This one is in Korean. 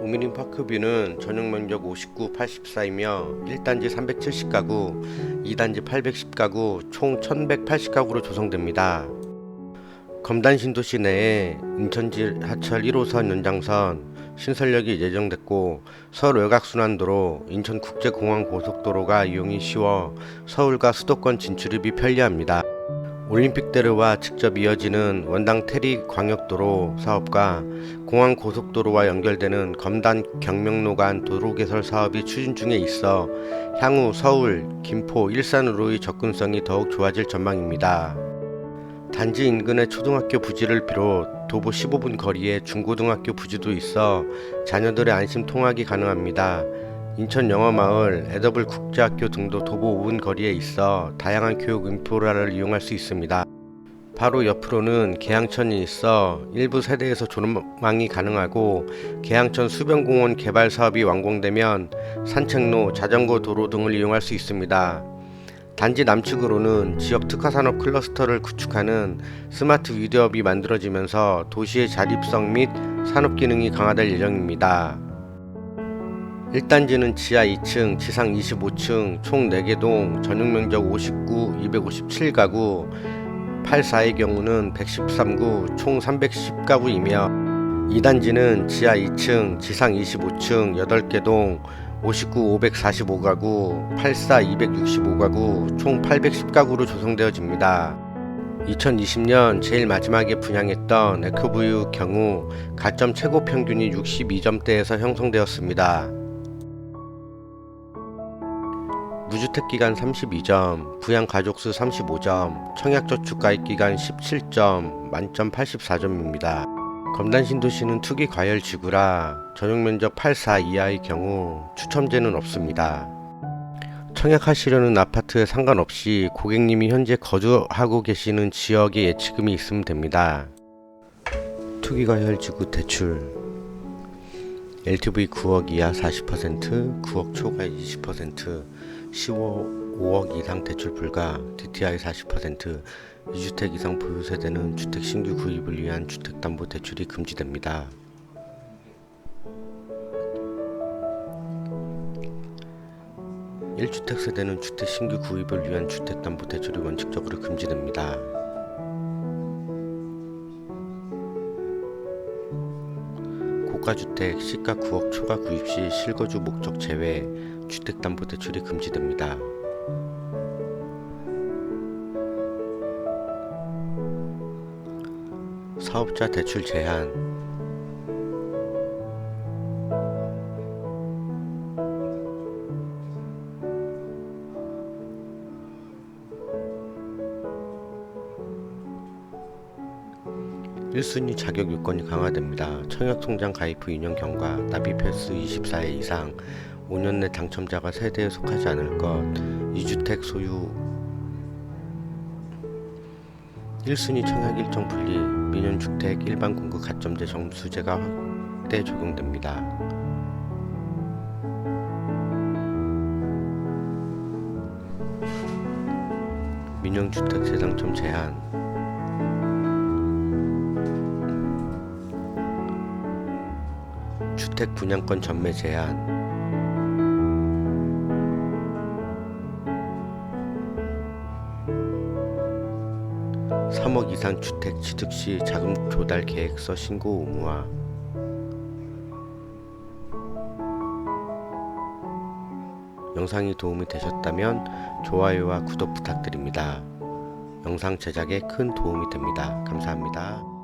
우미린 파크뷰는 전용 면적 59, 84이며 1단지 370가구, 2단지 810가구, 총 1180가구로 조성됩니다. 검단 신도시 내에 인천지 하철 1호선 연장선 신설역이 예정됐고 서울 외곽순환도로 인천국제공항 고속도로가 이용이 쉬워 서울과 수도권 진출입이 편리합니다. 올림픽대로와 직접 이어지는 원당 테리 광역도로 사업과 공항 고속도로와 연결되는 검단 경명로 간 도로 개설 사업이 추진 중에 있어 향후 서울, 김포, 일산으로의 접근성이 더욱 좋아질 전망입니다. 단지 인근의 초등학교 부지를 비롯 도보 15분 거리에 중고등학교 부지도 있어 자녀들의 안심 통학이 가능합니다. 인천 영어마을, 에더블 국제학교 등도 도보 5분 거리에 있어 다양한 교육 인프라를 이용할 수 있습니다. 바로 옆으로는 계양천이 있어 일부 세대에서 조망이 가능하고 계양천 수변공원 개발 사업이 완공되면 산책로, 자전거 도로 등을 이용할 수 있습니다. 단지 남측으로는 지역 특화 산업 클러스터를 구축하는 스마트 위드업이 만들어지면서 도시의 자립성 및 산업 기능이 강화될 예정입니다. 1단지는 지하 2층, 지상 25층, 총 4개 동, 전용 면적 59, 257가구, 84의 경우는 113구, 총 310가구이며 2단지는 지하 2층, 지상 25층, 8개 동, 59, 545가구, 84, 265가구, 총 810가구로 조성되어집니다. 2020년 제일 마지막에 분양했던 에코브유 경우 가점 최고 평균이 62점대에서 형성되었습니다. 무주택 기간 32점, 부양 가족수 35점, 청약저축 가입 기간 17점, 만점 84점입니다. 검단 신도시는 투기 과열 지구라 전용 면적 84 이하의 경우 추첨제는 없습니다. 청약하시려는 아파트에 상관없이 고객님이 현재 거주하고 계시는 지역에 예치금이 있으면 됩니다. 투기 과열 지구 대출 LTV 9억 이하 40%, 9억 초과 20%, 15, 5억 이상 대출 불가, DTI 40%, 2주택 이상 보유 세대는 주택 신규 구입을 위한 주택담보 대출이 금지됩니다. 일주택 세대는 주택 신규 구입을 위한 주택담보 대출이 원칙적으로 금지됩니다. 고가주택 시가 9억 초과 구입 시 실거주 목적 제외 주택담보대출이 금지됩니다. 사업자 대출 제한 일순위 자격 요건이 강화됩니다. 청약통장 가입 후 2년 경과, 납입 횟수 24회 이상, 5년 내 당첨자가 세대에 속하지 않을 것, 2주택 소유 1순위 청약 일정 분리, 민연주택 일반 공급 가점제 점수제가 확대 적용됩니다. 민영주택 재당첨 제한 주택 분양권 전매 제한 3억 이상 주택 취득 시 자금 조달 계획서 신고 의무화 영상이 도움이 되셨다면 좋아요와 구독 부탁드립니다. 영상 제작에 큰 도움이 됩니다. 감사합니다.